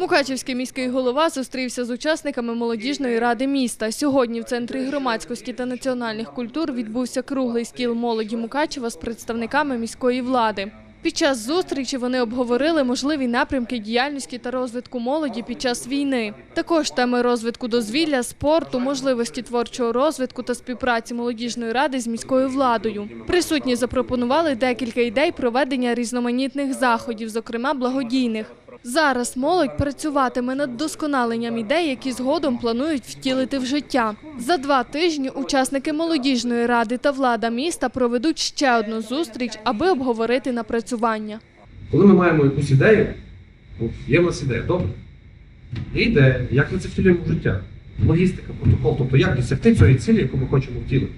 Мукачівський міський голова зустрівся з учасниками молодіжної ради міста. Сьогодні в центрі громадськості та національних культур відбувся круглий стіл молоді Мукачева з представниками міської влади. Під час зустрічі вони обговорили можливі напрямки діяльності та розвитку молоді під час війни. Також теми розвитку дозвілля, спорту, можливості творчого розвитку та співпраці молодіжної ради з міською владою. Присутні запропонували декілька ідей проведення різноманітних заходів, зокрема благодійних. Зараз молодь працюватиме над досконаленням ідей, які згодом планують втілити в життя. За два тижні учасники молодіжної ради та влада міста проведуть ще одну зустріч, аби обговорити напрацювання. Коли ми маємо якусь ідею, є в нас ідея, добре. Є ідея, як ми це втілюємо в життя. Логістика, протокол, тобто як досягти цієї цілі, яку ми хочемо втілити.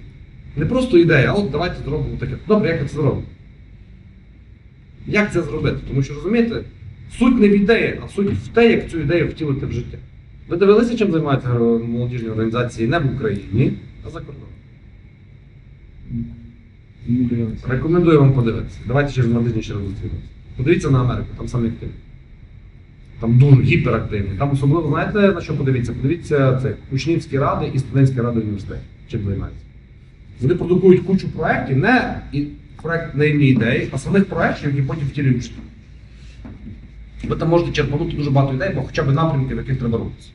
Не просто ідея, а от давайте зробимо таке. Добре, як ми це зробимо? Як це зробити? Тому що розумієте, суть не в ідеї, а суть в те, як цю ідею втілити в життя. Ви дивилися, чим займаються молодіжні організації не в Україні, а за кордоном. Рекомендую вам подивитися. Давайте через два тижні ще раз зустрінемося. Подивіться на Америку, там саме активні. Там дуже гіперактивні. Там особливо, знаєте, на що подивіться? Подивіться це учнівські ради і студентські ради університетів. Чим займаються. Вони продукують кучу проєктів, не проєкт не ідеї, а самих проєктів, які потім втілюють. Ви там можете черпанути дуже багато ідей, бо хоча б напрямки, в яких треба рухатися.